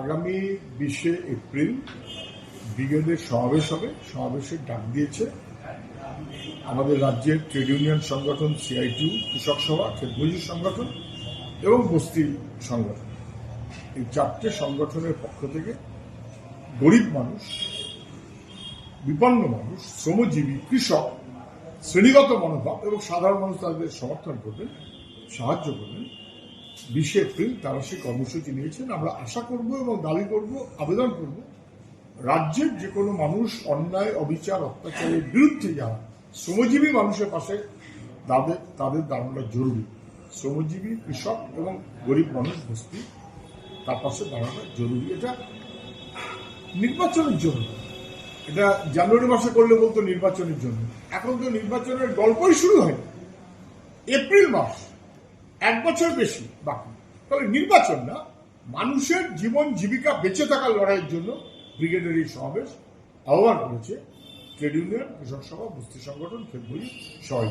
আগামী বিশে এপ্রিল ব্রিগেডের সমাবেশ হবে। সমাবেশের ডাক দিয়েছে আমাদের রাজ্যের ট্রেড ইউনিয়ন সংগঠন সিআইটিউ কৃষক সভা ক্ষেতমজুর সংগঠন এবং বস্তি সংগঠন। এই চারটে সংগঠনের পক্ষ থেকে গরিব মানুষ, বিপন্ন মানুষ, শ্রমজীবী, কৃষক, শ্রেণীগত মনোভাব এবং সাধারণ মানুষ তাদের সমর্থন করবেন, সাহায্য করবেন। বিশে এপ্রিল তারা সেই কর্মসূচি নিয়েছেন। আমরা আশা করব এবং দাবি করব, আবেদন করব, রাজ্যের যে কোনো মানুষ অন্যায়, অবিচার, অত্যাচারের বিরুদ্ধে যারা, শ্রমজীবী মানুষের পাশে তাদের তাদের দাঁড়ানোটা জরুরি। শ্রমজীবী, কৃষক এবং গরিব মানুষ বস্তি, তার পাশে দাঁড়ানো জরুরি। এটা নির্বাচনের জন্য। এটা জানুয়ারি মাসে করলে বলতো নির্বাচনের জন্য। এখন তো নির্বাচনের গল্পই শুরু হয় এপ্রিল মাস। এক বছর বেশি বাকি। তবে নির্বাচন না, মানুষের জীবন জীবিকা বেঁচে থাকার লড়াইয়ের জন্য ব্রিগেডের এই সমাবেশ আহ্বান করেছে ট্রেড ইউনিয়ন, কৃষক সভা বস্তি সংগঠন ফেব্রুয়ারি সবাই